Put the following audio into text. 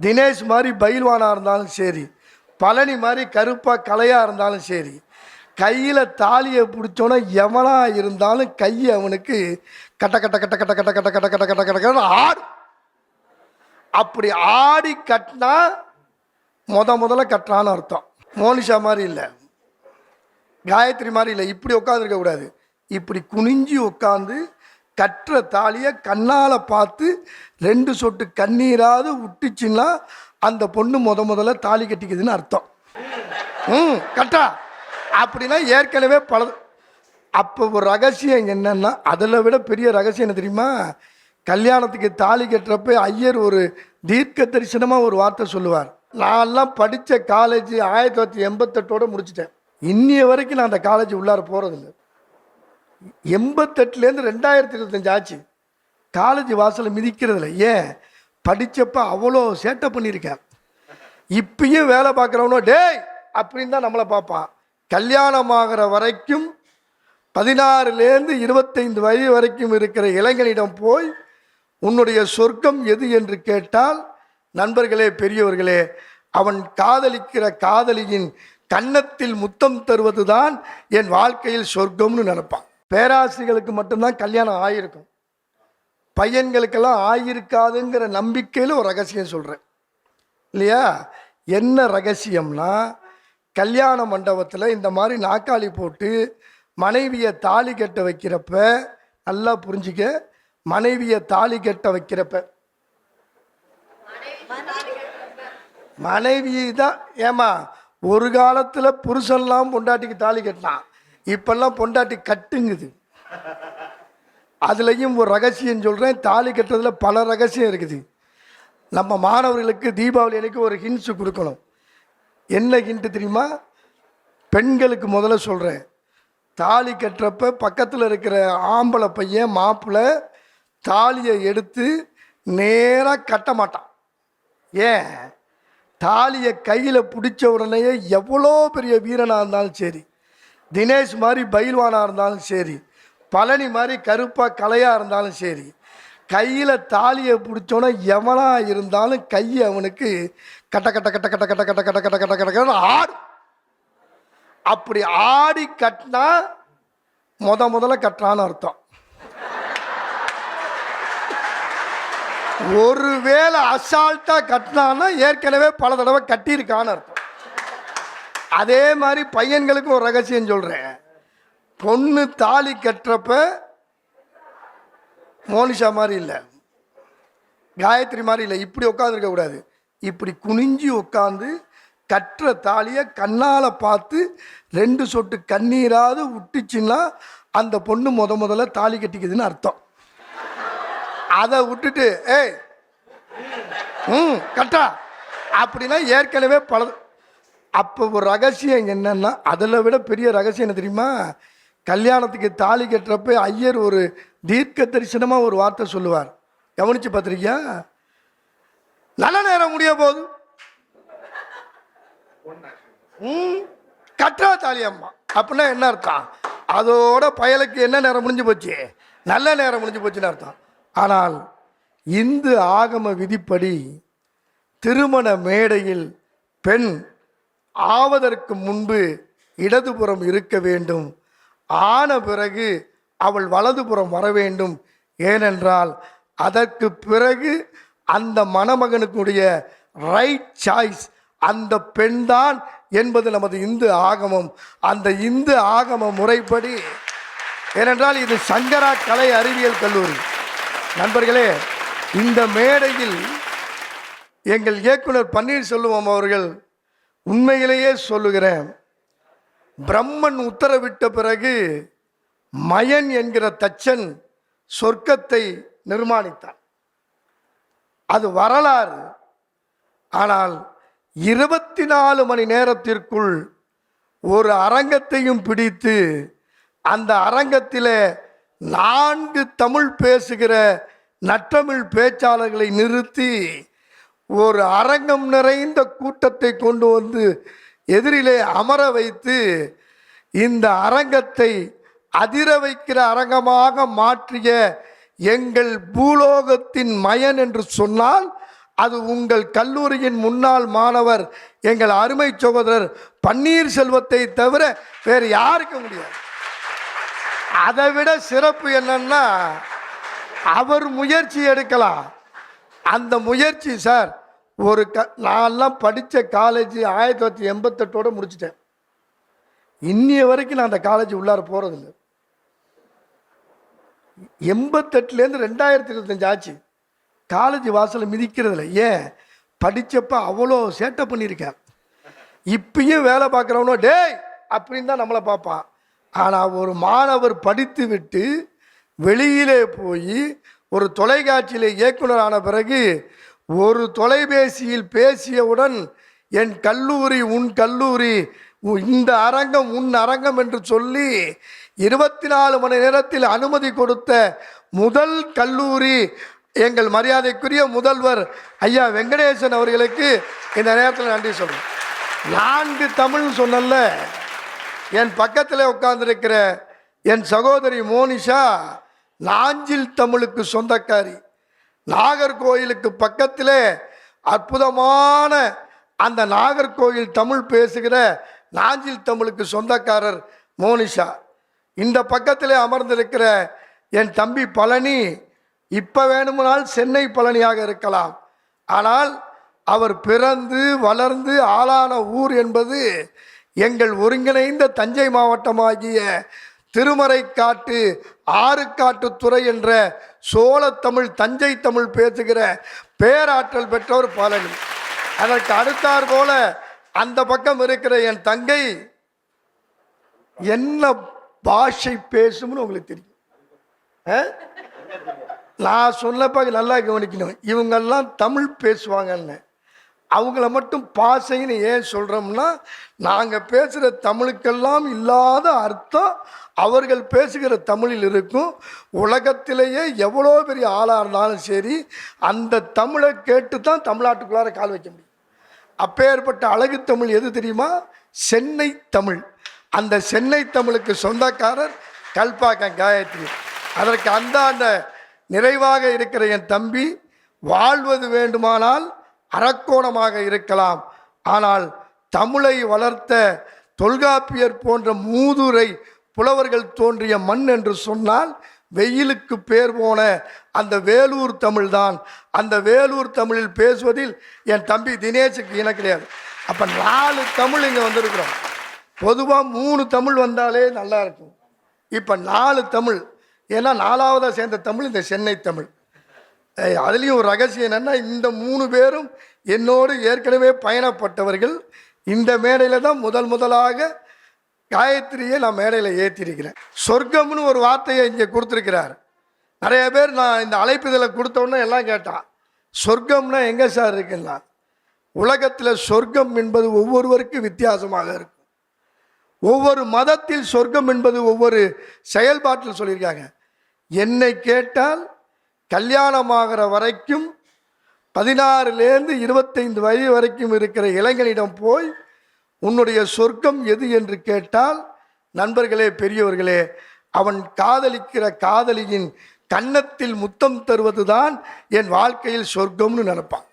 தினேஷ் மாதிரி பயில்வானாக இருந்தாலும் சரி பழனி மாதிரி கருப்பாக கலையாக இருந்தாலும் சரி கையில் தாலியை பிடிச்சோன்னா எவனாக இருந்தாலும் கை அவனுக்கு கட்ட கட்ட கட்ட கட்ட கட்ட கட்ட கட்ட கட்ட கட்ட கட்ட ஆடு அப்படி ஆடி கட்டினா முத முதல்ல கட்டுறான்னு அர்த்தம் மோனிஷா மாதிரி இல்லை காயத்ரி மாதிரி இல்லை இப்படி உட்காந்துருக்க கூடாது இப்படி குனிஞ்சு உட்காந்து கட்டுற தாலியை கண்ணால் பார்த்து ரெண்டு சொட்டு கண்ணீராவது விட்டுச்சுன்னா அந்த பொண்ணு முத முதல்ல தாலி கட்டிக்குதுன்னு அர்த்தம். ம் கட்டா அப்படின்னா ஏற்கனவே பல அப்போ ஒரு ரகசியம் என்னென்னா அதில் விட பெரிய ரகசியம் என்ன தெரியுமா? கல்யாணத்துக்கு தாலி கட்டுறப்ப ஐயர் ஒரு தீர்க்க தரிசனமாக ஒரு வார்த்தை சொல்லுவார். நான்லாம் படித்த காலேஜ் ஆயிரத்தி தொள்ளாயிரத்தி எண்பத்தெட்டோட முடிச்சிட்டேன். இன்னிய வரைக்கும் நான் அந்த காலேஜ் உள்ளார போகிறதில்ல எண்பத்தெட்டுலேருந்து ரெண்டாயிரத்தி இருபத்தஞ்சு ஆச்சு. காலேஜ் வாசலை மிதிக்கிறதில்ல ஏன்? படித்தப்ப அவ்வளோ சேட்டை பண்ணியிருக்கேன். இப்பயும் வேலை பார்க்குறவனோ டேய்! அப்படின்னு தான் நம்மளை பார்ப்பான். கல்யாணம் ஆகிற வரைக்கும் பதினாறுலேருந்து இருபத்தைந்து வயது வரைக்கும் இருக்கிற இளைஞனிடம் போய் உன்னுடைய சொர்க்கம் எது? என்று கேட்டால் நண்பர்களே பெரியவர்களே அவன் காதலிக்கிற காதலியின் கன்னத்தில் முத்தம் தருவதுதான் என் வாழ்க்கையில் சொர்க்கம்னு நினைப்பான். பேராசிரியர்களுக்கு மட்டும்தான் கல்யாணம் ஆகியிருக்கும் பையன்களுக்கெல்லாம் ஆகியிருக்காதுங்கிற நம்பிக்கையில் ஒரு ரகசியம் சொல்கிறேன் இல்லையா? என்ன ரகசியம்னா கல்யாண மண்டபத்தில் இந்த மாதிரி நாக்காளி போட்டு மனைவியை தாலி கட்ட வைக்கிறப்ப நல்லா புரிஞ்சுக்க மனைவியை தாலி கட்ட வைக்கிறப்ப. மனைவி தான் ஏமா ஒரு காலத்தில் புருஷன்லாம் பொண்டாட்டிக்கு தாலி கட்டினான். இப்பெல்லாம் பொண்டாட்டி கட்டுங்குது. அதுலேயும் ஒரு ரகசியம் சொல்கிறேன் தாலி கட்டுறதுல பல ரகசியம் இருக்குது. நம்ம மாணவர்களுக்கு தீபாவளி அன்னைக்கு ஒரு ஹின்ஸு கொடுக்கணும். என்ன ஹிண்ட்டு தெரியுமா? பெண்களுக்கு முதல்ல சொல்கிறேன் தாலி கட்டுறப்ப பக்கத்தில் இருக்கிற ஆம்பளை பையன் மாப்பிள்ளை தாலியை எடுத்து நேராக கட்ட மாட்டான். ஏன்? தாலியை கையில் பிடிச்ச உடனேயே எவ்வளோ பெரிய வீரனாக இருந்தாலும் சரி தினேஷ் மாதிரி பயில்வானாக இருந்தாலும் சரி பழனி மாதிரி கருப்பாக கலையாக இருந்தாலும் சரி கையில் தாலியை பிடிச்சோன்னா எவனாக இருந்தாலும் கை அவனுக்கு கட்ட கட்ட கட்ட கட்ட கட்ட கட்ட கட்ட கட்ட கட்ட கட்ட ஆடும் அப்படி ஆடி கட்டினா முத முதல்ல கட்டுறான்னு அர்த்தம். ஒருவேளை அசால்ட்டாக கட்டினான்னா ஏற்கனவே பல தடவை கட்டியிருக்கான்னு அர்த்தம். அதே மாதிரி பையன்களுக்கு ஒரு ரகசியம் சொல்கிறேன் பொண்ணு தாலி கட்டுறப்ப மோனிஷா மாதிரி இல்லை. காயத்ரி மாதிரி இல்லை. இப்படி உட்காந்துருக்க கூடாது. இப்படி குனிஞ்சு உட்காந்து கட்டுற தாலியை கண்ணால் பார்த்து ரெண்டு சொட்டு கண்ணீராவது விட்டுச்சுன்னா அந்த பொண்ணு முத முதல்ல தாலி கட்டிக்குதுன்னு அர்த்தம். அதை விட்டுட்டு ஏய் ம் கட்டா. அப்படின்னா ஏற்கனவே பல அப்போ ஒரு ரகசியம் என்னென்னா அதில் விட பெரிய ரகசியம் என்ன தெரியுமா? கல்யாணத்துக்கு தாலி கட்டுறப்ப ஐயர் ஒரு தீர்க்க தரிசனமாக ஒரு வார்த்தை சொல்லுவார். கவனிச்சு பார்த்துருக்கியா? நல்ல நேரம் முடிய போகுது. ம் கட்டுறா தாலி அம்மா. அப்படின்னா என்ன அர்த்தம்? அதோட பயலுக்கு என்ன நேரம் முடிஞ்சு போச்சு? நல்ல நேரம் முடிஞ்சு போச்சுன்னு அர்த்தம். ஆனால் இந்து ஆகம விதிப்படி திருமண மேடையில் பெண் ஆவதற்கு முன்பு இடதுபுறம் இருக்க வேண்டும். ஆன பிறகு அவள் வலதுபுறம் வர வேண்டும். ஏனென்றால் அதற்கு பிறகு அந்த மணமகனுக்குடைய ரைட் சாய்ஸ் அந்த பெண்தான் என்பது நமது இந்து ஆகமம். அந்த இந்து ஆகம முறைப்படி ஏனென்றால் இது சங்கரா கலை அறிவியல் கல்லூரி. நண்பர்களே இந்த மேடையில் எங்கள் இயக்குனர் பன்னீர்செல்வம் அவர்கள் உண்மையிலேயே சொல்லுகிறேன். பிரம்மன் உத்தரவிட்ட பிறகு மயன் என்கிற தச்சன் சொர்க்கத்தை நிர்மாணித்தான். அது வரலாறு. ஆனால் இருபத்தி நாலு மணி நேரத்திற்குள் ஒரு அரங்கத்தையும் பிடித்து அந்த அரங்கத்தில் நான்கு தமிழ் பேசுகிற நற்றமிழ் பேச்சாளர்களை நிறுத்தி ஒரு அரங்கம் நிறைந்த கூட்டத்தை கொண்டு வந்து எதிரிலே அமர வைத்து இந்த அரங்கத்தை அதிர வைக்கிற அரங்கமாக மாற்றிய எங்கள் பூலோகத்தின் மயன் என்று சொன்னால் அது உங்கள் கல்லூரியின் முன்னாள் மாணவர் எங்கள் அருமை சகோதரர் பன்னீர்செல்வத்தை தவிர வேறு யாருக்க முடியாது. அதை விட சிறப்பு என்னன்னா அவர் முயற்சி எடுக்கலாம். அந்த முயற்சி சார் ஒரு க நான்லாம் படித்த காலேஜ் ஆயிரத்தி தொள்ளாயிரத்தி எண்பத்தெட்டோடு முடிச்சிட்டேன். இன்னிய வரைக்கும் நான் அந்த காலேஜ் உள்ளார போகிறதில்ல எண்பத்தெட்டுலேருந்து ரெண்டாயிரத்தி இருபத்தஞ்சு ஆச்சு. காலேஜ் வாசலை மிதிக்கிறதில்ல. ஏன்? படித்தப்ப அவ்வளோ சேட்டை பண்ணியிருக்கேன். இப்பயும் வேலை பார்க்குறவனோ டேய்! அப்படின்னு தான் நம்மளை பார்ப்பான். ஆனால் ஒரு மாணவர் படித்து விட்டு வெளியிலே போய் ஒரு தொலைக்காட்சியில் இயக்குனரான பிறகு ஒரு தொலைபேசியில் பேசியவுடன் என் கல்லூரி உன் கல்லூரி உ- இந்த அரங்கம் உன் அரங்கம் என்று சொல்லி இருபத்தி நாலு மணி நேரத்தில் அனுமதி கொடுத்த முதல் கல்லூரி எங்கள் மரியாதைக்குரிய முதல்வர் ஐயா வெங்கடேசன் அவர்களுக்கு இந்த நேரத்தில் நன்றி சொல்கிறேன் நான்கு தமிழ் சொன்னல என் பக்கத்தில் உட்கார்ந்துருக்கிற என் சகோதரி மோனிஷா நாஞ்சில் தமிழுக்கு சொந்தக்காரி. நாகர்கோயிலுக்கு பக்கத்திலே அற்புதமான அந்த நாகர்கோயில் தமிழ் பேசுகிற நாஞ்சில் தமிழுக்கு சொந்தக்காரர் மோனிஷா. இந்த பக்கத்தில் அமர்ந்திருக்கிற என் தம்பி பழனி இப்போ வேணுமானால் சென்னை பழனியாக இருக்கலாம். ஆனால் அவர் பிறந்து வளர்ந்து ஆளான ஊர் என்பது எங்கள் ஒருங்கிணைந்த தஞ்சை மாவட்டமாகிய திருமறைக்காட்டு ஆறுக்காட்டுத்துறை என்ற சோழத்தமிழ் தஞ்சை தமிழ் பேசுகிற பேராற்றல் பெற்றவர் பழனி அதற்கு அடுத்தார் போல அந்த பக்கம் இருக்கிற என் தங்கை என்ன பாஷை பேசும்னு உங்களுக்கு தெரியும். ஆ? நான் சொன்னப்ப நல்லா கவனிக்கணும். இவங்கெல்லாம் தமிழ் பேசுவாங்கன்னு. அவங்கள மட்டும் பாசைன்னு ஏன் சொல்கிறோம்னா நாங்கள் பேசுகிற தமிழுக்கெல்லாம் இல்லாத அர்த்தம் அவர்கள் பேசுகிற தமிழில் இருக்கும். உலகத்திலேயே எவ்வளோ பெரிய ஆளாக இருந்தாலும் சரி அந்த தமிழை கேட்டு தான் தமிழ்நாட்டுக்குள்ளார கால் வைக்க முடியும். அப்பேற்பட்ட அழகு தமிழ் எது தெரியுமா? சென்னை தமிழ். அந்த சென்னை தமிழுக்கு சொந்தக்காரர் கல்பாக்கம் காயத்ரி. அதற்கு அந்தாண்ட நிறைவாக இருக்கிற என் தம்பி வாழ்வது வேண்டுமானால் அரக்கோணமாக இருக்கலாம். ஆனால் தமிழை வளர்த்த தொல்காப்பியர் போன்ற மூதுரை புலவர்கள் தோன்றிய மண் என்று சொன்னால் வெயிலுக்கு பேர் போன அந்த வேலூர் தமிழ் தான் அந்த வேலூர் தமிழில் பேசுவதில் என் தம்பி தினேஷுக்கு இன கிடையாது. அப்போ நாலு தமிழ் இங்கே வந்திருக்கிறோம். பொதுவாக மூணு தமிழ் வந்தாலே நல்லா இருக்கும். இப்போ நாலு தமிழ். ஏன்னா நாலாவதாக சேர்ந்த தமிழ் இந்த சென்னை தமிழ். அதுலேயும் ஒரு ரகசியம் என்னென்னா இந்த மூணு பேரும் என்னோடு ஏற்கனவே பயணப்பட்டவர்கள். இந்த மேடையில் தான் முதல் முதலாக காயத்ரியை நான் மேடையில் ஏற்றிருக்கிறேன் சொர்க்கம்னு ஒரு வார்த்தையை இங்கே கொடுத்துருக்கிறார். நிறைய பேர் நான் இந்த அழைப்புதலை கொடுத்தோன்னே எல்லாம் கேட்டான். சொர்க்கம்னா எங்கே சார் இருக்குன்னா உலகத்தில் சொர்க்கம் என்பது ஒவ்வொருவருக்கும் வித்தியாசமாக இருக்கும். ஒவ்வொரு மதத்தில் சொர்க்கம் என்பது ஒவ்வொரு செயல்பாட்டில் சொல்லியிருக்காங்க. என்னை கேட்டால் கல்யாணமாகிற வரைக்கும் பதினாறுலேருந்து இருபத்தைந்து வயது வரைக்கும் இருக்கிற இளைஞனிடம் போய் உன்னுடைய சொர்க்கம் எது என்று கேட்டால் நண்பர்களே பெரியவர்களே அவன் காதலிக்கிற காதலியின் கன்னத்தில் முத்தம் தருவதுதான் என் வாழ்க்கையில் சொர்க்கம்னு நினைப்பான்.